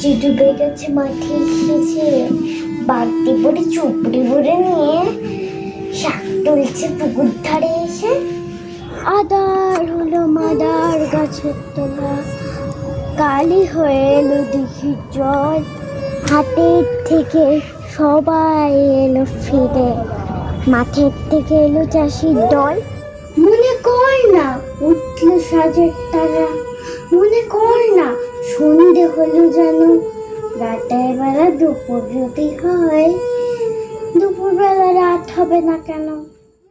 সূর্য ডুবে গেছে মাঠে এসেছে বাড়তি পরে চুপড়ি ভরে নিয়ে শাক তুলছে পুকুর ধারে এসে। আদার হলো মাদার গাছের তোলা, কালি হয়ে এলো দেখি জল। হাতের থেকে সবাই এলো ফিরে, মাঠের থেকে এলো চাষির দল। মনে কর না উঠল সাজের তারা, মনে কর না হলো যেন রাতের বেলা দুপুর যদি হয় দুপুরবেলা রাত হবে না কেন?